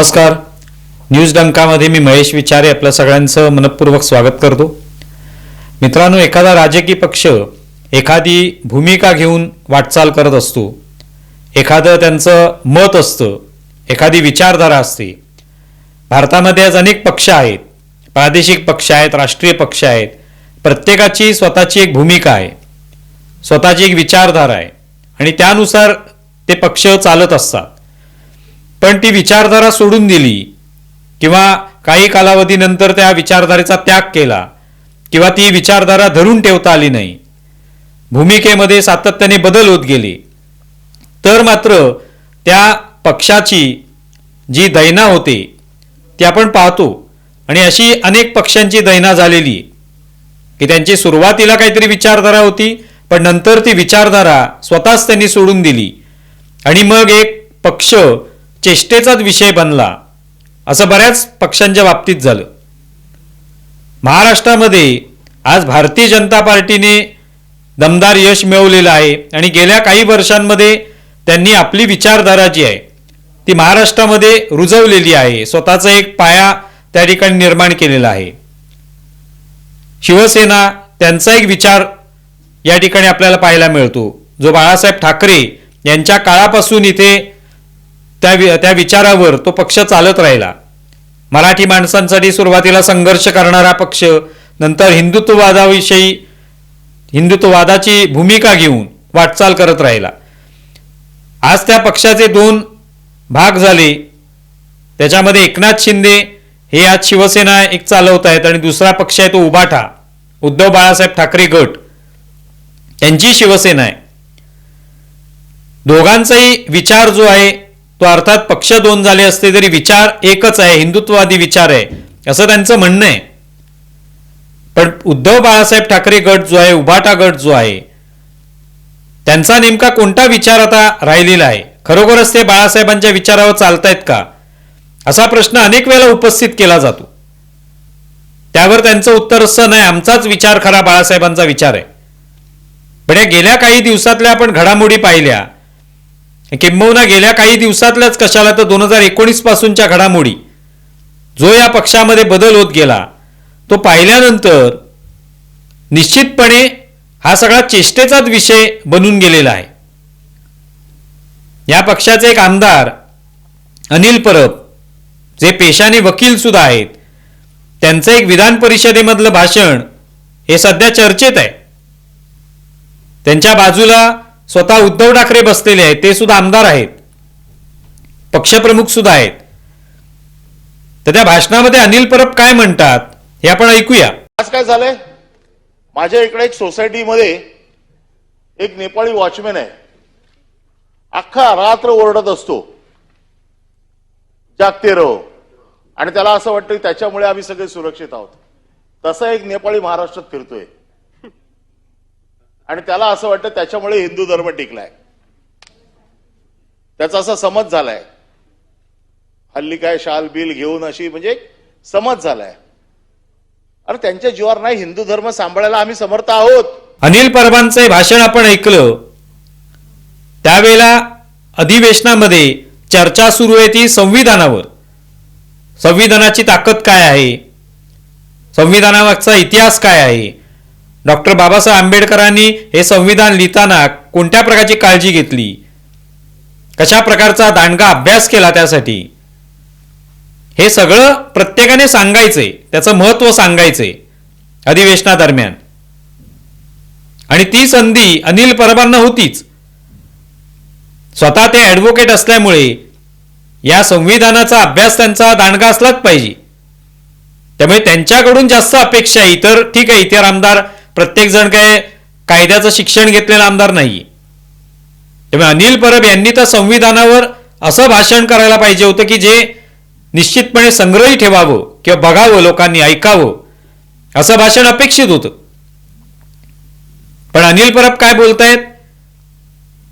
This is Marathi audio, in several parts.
नमस्कार. न्यूज डंकामध्ये मी महेश विचारे आपलं सगळ्यांचं मनपूर्वक स्वागत करतो. मित्रांनो एखादा राजकीय पक्ष एखादी भूमिका घेऊन वाटचाल करत असतो. एखादं त्यांचं मत असतं एखादी विचारधारा असते. भारतामध्ये आज अनेक पक्ष आहेत प्रादेशिक पक्ष आहेत राष्ट्रीय पक्ष आहेत. प्रत्येकाची स्वतःची एक भूमिका आहे स्वतःची एक विचारधारा आहे. आणि त्यानुसार ते पक्ष चालत असतात. पण ती विचारधारा सोडून दिली किंवा काही कालावधीनंतर त्या विचारधारेचा त्याग केला किंवा ती विचारधारा धरून ठेवता आली नाही. भूमिकेमध्ये सातत्याने बदल होत गेले. तर मात्र त्या पक्षाची जी दैना होते ती आपण पाहतो. आणि अशी अनेक पक्षांची दैना झालेली आहे. की त्यांची सुरुवातीला काहीतरी विचारधारा होती पण नंतर ती विचारधारा स्वतःच त्यांनी सोडून दिली. आणि मग एक पक्ष चेष्टेचाच विषय बनला. असं बऱ्याच पक्षांच्या बाबतीत झालं. महाराष्ट्रामध्ये आज भारतीय जनता पार्टीने दमदार यश मिळवलेलं आहे आणि गेल्या काही वर्षांमध्ये त्यांनी आपली विचारधारा जी आहे ती महाराष्ट्रामध्ये रुजवलेली आहे. स्वतःचा एक पाया त्या ठिकाणी निर्माण केलेला आहे. शिवसेना त्यांचा एक विचार या ठिकाणी आपल्याला पाहायला मिळतो. जो बाळासाहेब ठाकरे यांच्या काळापासून इथे त्या वि त्या विचारावर तो पक्ष चालत राहिला. मराठी माणसांसाठी सुरुवातीला संघर्ष करणारा पक्ष नंतर हिंदुत्ववादाविषयी हिंदुत्ववादाची भूमिका घेऊन वाटचाल करत राहिला. आज त्या पक्षाचे दोन भाग झाले. त्याच्यामध्ये एकनाथ शिंदे हे आज शिवसेना एक चालवत आहेत आणि दुसरा पक्ष आहे तो उभाठा उद्धव बाळासाहेब ठाकरे गट. त्यांची शिवसेना आहे. दोघांचाही विचार जो आहे तो अर्थात पक्ष दोन झाले असते तरी विचार एकच आहे हिंदुत्ववादी विचार आहे असं त्यांचं म्हणणं आहे. पण उद्धव बाळासाहेब ठाकरे गट जो आहे उभाटा गट जो आहे त्यांचा नेमका कोणता विचार आता राहिलेला आहे? खरोखरच ते बाळासाहेबांच्या विचारावर चालतायत का? असा प्रश्न अनेक वेळेला उपस्थित केला जातो. त्यावर त्यांचं उत्तर असं नाही आमचाच विचार खरा बाळासाहेबांचा विचार आहे. पण या गेल्या काही दिवसातल्या आपण घडामोडी पाहिल्या किंबहुना गेल्या काही दिवसातल्याच कशाला तर दोन हजार एकोणीस पासूनच्या घडामोडी. जो या पक्षामध्ये बदल होत गेला तो पाहिल्यानंतर निश्चितपणे हा सगळा चेष्टेचाच विषय बनून गेलेला आहे. या पक्षाचे एक आमदार अनिल परब जे पेशाने वकील सुद्धा आहेत त्यांचं एक विधान परिषदेमधलं भाषण हे सध्या चर्चेत आहे. त्यांच्या बाजूला स्वतः उद्धव ठाकरे बसलेले आहेत ते सुद्धा आमदार आहेत. पक्षप्रमुख सुद्धा आहेत. तर त्या भाषणामध्ये अनिल परब काय म्हणतात हे आपण ऐकूया. आज काय झालंय? माझ्या इकडे एक सोसायटीमध्ये एक नेपाळी वॉचमॅन आहे. अख्खा रात्र ओरडत असतो. जागते रहो. आणि त्याला असं वाटतं की त्याच्यामुळे आम्ही सगळे सुरक्षित आहोत. तसा एक नेपाळी महाराष्ट्रात फिरतोय. आणि त्याला असं वाटतं त्याच्यामुळे हिंदू धर्म टिकलाय. त्याचा असा समज झालाय. हल्ली काय शाल बिल घेऊन अशी म्हणजे समज झालाय. अरे त्यांच्या जीवावर नाही हिंदू धर्म सांभाळायला आम्ही समर्थ आहोत. अनिल परबांचं भाषण आपण ऐकलं. त्यावेळेला अधिवेशनामध्ये चर्चा सुरू आहे ती संविधानावर. संविधानाची ताकद काय आहे? संविधानामागचा इतिहास काय आहे? डॉक्टर बाबासाहेब आंबेडकरांनी हे संविधान लिहिताना कोणत्या प्रकारची काळजी घेतली? कशा प्रकारचा दांडगा अभ्यास केला त्यासाठी? हे सगळं प्रत्येकाने सांगायचंय त्याचं महत्त्व सांगायचंय अधिवेशनादरम्यान. आणि ती संधी अनिल परबांना होतीच. स्वतः ते ॲडव्होकेट असल्यामुळे या संविधानाचा अभ्यास त्यांचा दांडगा असलाच पाहिजे. त्यामुळे त्यांच्याकडून जास्त अपेक्षा आहे. इतर ठीक आहे इतर आमदार प्रत्येक जण काय कायद्याचं शिक्षण घेतलेला आमदार नाही त्यामुळे अनिल परब यांनी तर संविधानावर असं भाषण करायला पाहिजे होतं की जे निश्चितपणे संग्रही ठेवावं किंवा बघावं लोकांनी ऐकावं असं भाषण अपेक्षित होतं. पण अनिल परब काय बोलतायत?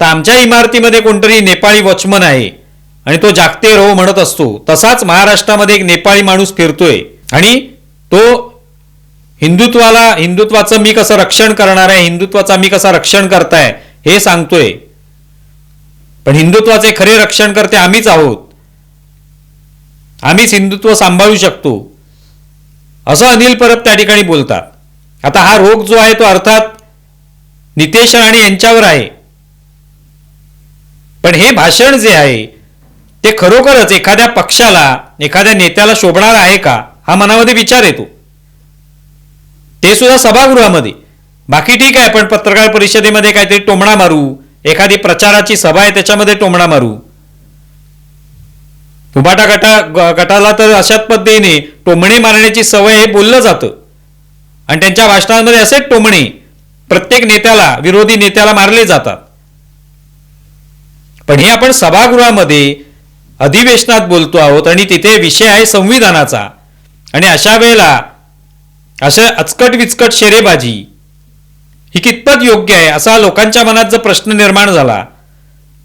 तर आमच्या इमारतीमध्ये कोणतरी नेपाळी वॉचमन आहे आणि तो जागते रो म्हणत असतो. तसाच महाराष्ट्रामध्ये एक नेपाळी माणूस फिरतोय आणि तो हिंदुत्वाला हिंदुत्वाचं मी कसं रक्षण करणार आहे हिंदुत्वाचा मी कसा रक्षण करताय हे सांगतोय. पण हिंदुत्वाचे खरे रक्षण करते आम्हीच आहोत. आम्हीच हिंदुत्व सांभाळू शकतो. असं अनिल परब त्या ठिकाणी बोलतात. आता हा रोग जो आहे तो अर्थात नितेश राणे यांच्यावर आहे. पण हे भाषण जे आहे ते खरोखरच एखाद्या पक्षाला एखाद्या नेत्याला शोभणार आहे का? हा मनामध्ये विचार येतो. ते सुद्धा सभागृहामध्ये. बाकी ठीक आहे पण पत्रकार परिषदेमध्ये काहीतरी टोमणा मारू. एखादी प्रचाराची सभा आहे त्याच्यामध्ये टोमणा मारू. उभाटा गटा गटाला तर अशाच पद्धतीने टोमणे मारण्याची सवय हे बोललं जातं. आणि त्यांच्या भाषणांमध्ये असेच टोमणे. प्रत्येक नेत्याला विरोधी नेत्याला मारले जातात. पण हे आपण सभागृहामध्ये अधिवेशनात बोलतो आहोत आणि तिथे विषय आहे संविधानाचा. आणि अशा वेळेला अशा अचकट विचकट शेरेबाजी ही कितपत योग्य आहे असा लोकांच्या मनात जर प्रश्न निर्माण झाला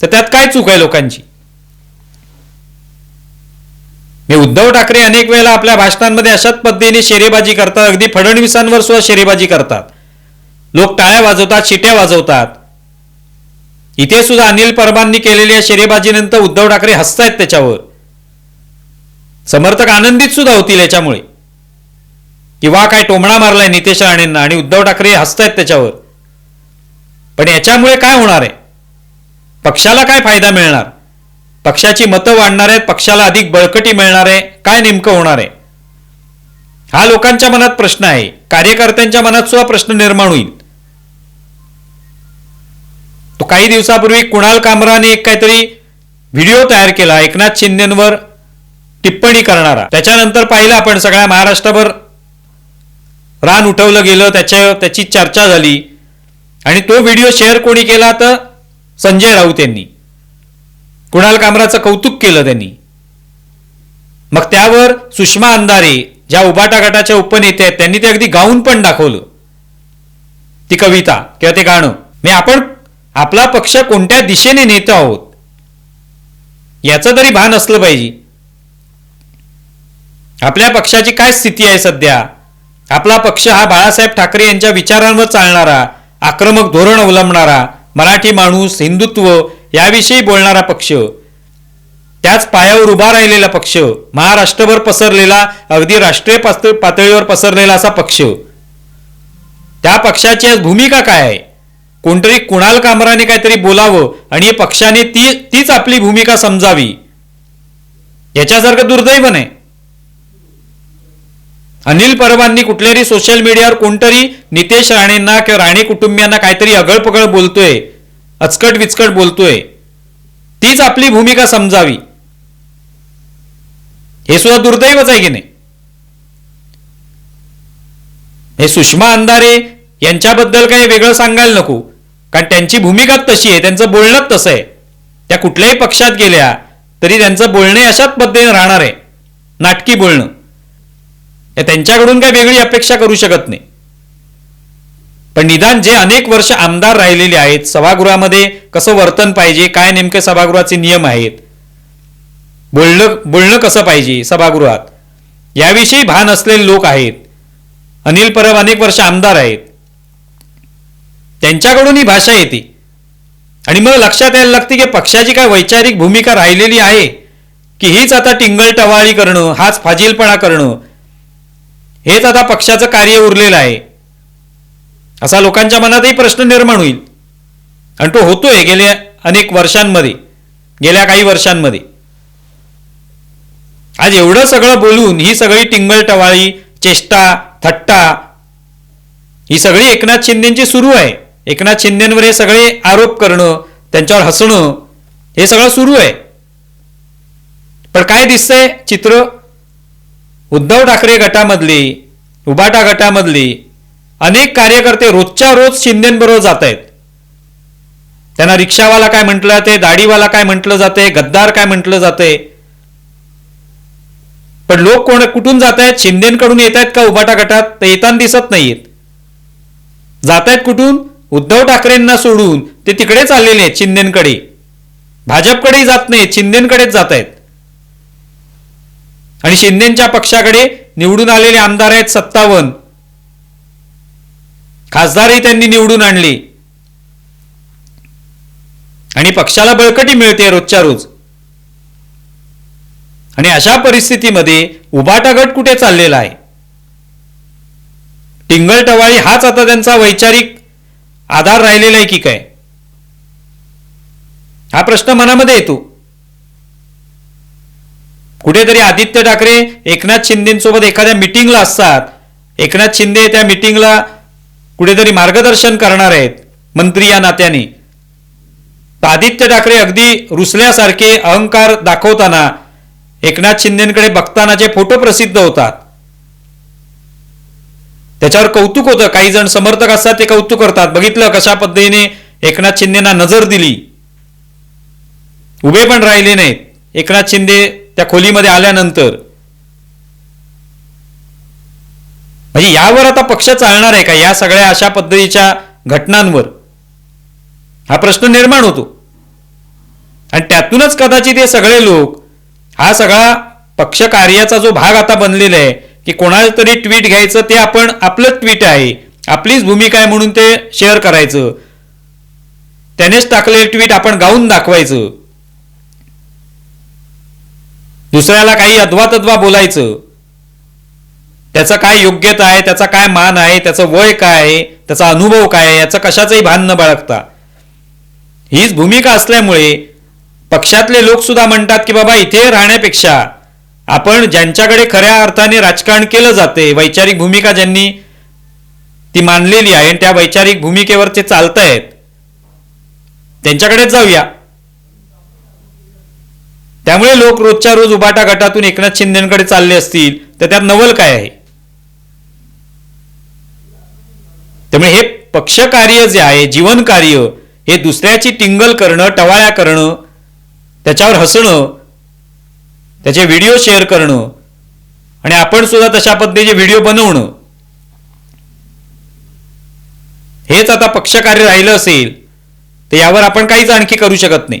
तर त्यात काय चूक आहे लोकांची? मी उद्धव ठाकरे अनेक वेळेला आपल्या भाषणांमध्ये अशाच पद्धतीने शेरेबाजी करतात अगदी फडणवीसांवर सुद्धा शेरेबाजी करतात. लोक टाळ्या वाजवतात शिट्या वाजवतात. इथे सुद्धा अनिल परबांनी केलेल्या शेरेबाजीनंतर उद्धव ठाकरे हसतायत त्याच्यावर. समर्थक आनंदित सुद्धा होतील याच्यामुळे. किंवा काय टोमणा मारलाय नितेश राणेंना आणि उद्धव ठाकरे हसतायत त्याच्यावर. पण याच्यामुळे काय होणार आहे? पक्षाला काय फायदा मिळणार? पक्षाची मतं वाढणार आहेत पक्षाला अधिक बळकटी मिळणार आहे काय नेमकं होणार आहे? हा लोकांच्या मनात प्रश्न आहे. कार्यकर्त्यांच्या मनात सुद्धा प्रश्न निर्माण होईल. तो काही दिवसापूर्वी कुणाल कामराने एक काहीतरी व्हिडिओ तयार केला एकनाथ शिंदेवर टिप्पणी करणारा. त्याच्यानंतर पाहिलं आपण सगळ्या महाराष्ट्रभर रान उठवलं गेलं त्याच्या त्याची चर्चा झाली. आणि तो व्हिडिओ शेअर कोणी केला तर संजय राऊत यांनी. कुणाल कामराचं कौतुक केलं त्यांनी. मग त्यावर सुषमा अंधारे ज्या उबाटा गटाच्या उपनेते आहेत त्यांनी ते अगदी गाऊन पण दाखवलं. ती कविता किंवा ते गाणं. मी आपण आपला पक्ष कोणत्या दिशेने नेतो आहोत? याचं तरी भान असलं पाहिजे. आपल्या पक्षाची काय स्थिती आहे सध्या? आपला पक्ष हा बाळासाहेब ठाकरे यांच्या विचारांवर चालणारा आक्रमक धोरण अवलंबणारा मराठी माणूस हिंदुत्व याविषयी बोलणारा पक्ष. त्याच पायावर उभा राहिलेला पक्ष महाराष्ट्रभर पसरलेला अगदी राष्ट्रीय पातळ- पातळीवर पसरलेला असा पक्ष. त्या पक्षाची आज भूमिका काय आहे? कोणतरी कुणाल कामराने काहीतरी बोलावं आणि पक्षाने ती तीच आपली भूमिका समजावी? याच्यासारखं दुर्दैव नाही. अनिल परबांनी कुठल्याही सोशल मीडियावर कोणतरी नितेश राणेंना किंवा राणे कुटुंबियांना काहीतरी अगळपगळ बोलतोय अचकट विचकट बोलतोय तीच आपली भूमिका समजावी. हे सुद्धा दुर्दैवच आहे की नाही? हे सुषमा अंधारे यांच्याबद्दल काही वेगळं सांगायला नको कारण त्यांची भूमिका तशी आहे त्यांचं बोलणंच तसं आहे. त्या कुठल्याही पक्षात गेल्या तरी त्यांचं बोलणे अशाच पद्धतीने राहणार आहे. नाटकी बोलणं. या त्यांच्याकडून काही वेगळी अपेक्षा करू शकत नाही. पण निदान जे अनेक वर्ष आमदार राहिलेले आहेत सभागृहामध्ये कसं वर्तन पाहिजे काय नेमके सभागृहाचे नियम आहेत बोलणं बोलणं कसं पाहिजे सभागृहात याविषयी भान असलेले लोक आहेत अनिल परब अनेक वर्ष आमदार आहेत. त्यांच्याकडून ही भाषा येते. आणि मग लक्षात यायला लागते की पक्षाची काय वैचारिक भूमिका राहिलेली आहे की हीच आता टिंगल टवाळी करणं हाच फाजीलपणा करणं हेच आता पक्षाचं कार्य उरलेलं आहे. असा लोकांच्या मनातही प्रश्न निर्माण होईल. आणि तो होतोय गेल्या अनेक वर्षांमध्ये गेल्या काही वर्षांमध्ये. आज एवढं सगळं बोलून ही सगळी टिंगल टवाळी चेष्टा थट्टा ही सगळी एकनाथ शिंदेची सुरू आहे. एकनाथ शिंदेवर हे सगळे आरोप करणं त्यांच्यावर हसणं हे सगळं सुरू आहे. पण काय दिसतंय चित्र? उद्धव ठाकरे गटामधली उबाटा गटामधली अनेक कार्यकर्ते रोजच्या रोज शिंदेबरोबर जात आहेत त्यांना रिक्षावाला काय म्हटलं जाते दाढीवाला काय म्हटलं जाते गद्दार काय म्हटलं जाते? पण लोक कोण कुठून जात आहेत शिंदेकडून येत आहेत का उबाटा गटात? तर येताना दिसत नाहीत जात आहेत कुठून? उद्धव ठाकरेंना सोडून. ते तिकडे चाललेले आहेत शिंदेकडे. भाजपकडेही जात नाहीत शिंदेकडेच जात आहेत आणि शिंदेच्या पक्षाकडे निवडून आलेले आमदार आहेत सत्तावन्न. खासदारही त्यांनी निवडून आणले. आणि पक्षाला बळकटी मिळते रोजच्या रोज. आणि अशा परिस्थितीमध्ये उबाटा गट कुठे चाललेला आहे? टिंगल टवाळी हाच आता त्यांचा वैचारिक आधार राहिलेला आहे की काय? हा प्रश्न मनामध्ये येतो. कुठेतरी आदित्य ठाकरे एकनाथ शिंदेसोबत एखाद्या मिटिंगला असतात. एकनाथ शिंदे त्या मिटिंगला कुठेतरी मार्गदर्शन करणार आहेत मंत्री या नात्याने. तर आदित्य ठाकरे अगदी रुसल्यासारखे अहंकार दाखवताना एकनाथ शिंदेकडे बघतानाचे फोटो प्रसिद्ध होतात. त्याच्यावर कौतुक होतं. काही जण समर्थक असतात ते कौतुक करतात. बघितलं कशा पद्धतीने एकनाथ शिंदेना नजर दिली. उभे पण राहिले नाहीत. एकनाथ शिंदे त्या खोलीमध्ये आल्यानंतर. म्हणजे यावर आता पक्ष चालणार आहे का? या सगळ्या अशा पद्धतीच्या घटनांवर. हा प्रश्न निर्माण होतो. आणि त्यातूनच कदाचित हे सगळे लोक हा सगळा पक्ष कार्याचा जो भाग आता बनलेला आहे की कोणाला तरी ट्विट घ्यायचं ते आपण आपलंच ट्विट आहे. आपलीच भूमिका आहे म्हणून ते शेअर करायचं. त्यानेच टाकलेलं ट्विट आपण गाऊन दाखवायचं. दुसऱ्याला काही अद्वा तद्वा बोलायचं. त्याचं काय योग्यता आहे त्याचा काय मान आहे त्याचं वय काय आहे त्याचा अनुभव काय आहे याचं कशाचंही भान न बाळगता. हीच भूमिका असल्यामुळे पक्षातले लोक सुद्धा म्हणतात की बाबा इथे राहण्यापेक्षा आपण ज्यांच्याकडे खऱ्या अर्थाने राजकारण केलं जाते वैचारिक भूमिका ज्यांनी ती मानलेली आहे आणि त्या वैचारिक भूमिकेवर ते चालतायत त्यांच्याकडेच जाऊया. त्यामुळे लोक रोजच्या रोज उबाटा गटातून एकनाथ शिंदेकडे चालले असतील तर त्यात नवल काय आहे? त्यामुळे हे पक्षकार्य जे आहे जीवन कार्य हे दुसऱ्याची टिंगल करणं टवाळ्या करणं त्याच्यावर हसणं त्याचे व्हिडिओ शेअर करणं आणि आपण सुद्धा तशा पद्धतीचे व्हिडिओ बनवणं हेच आता पक्षकार्य राहिलं असेल तर यावर आपण काहीच आणखी करू शकत नाही.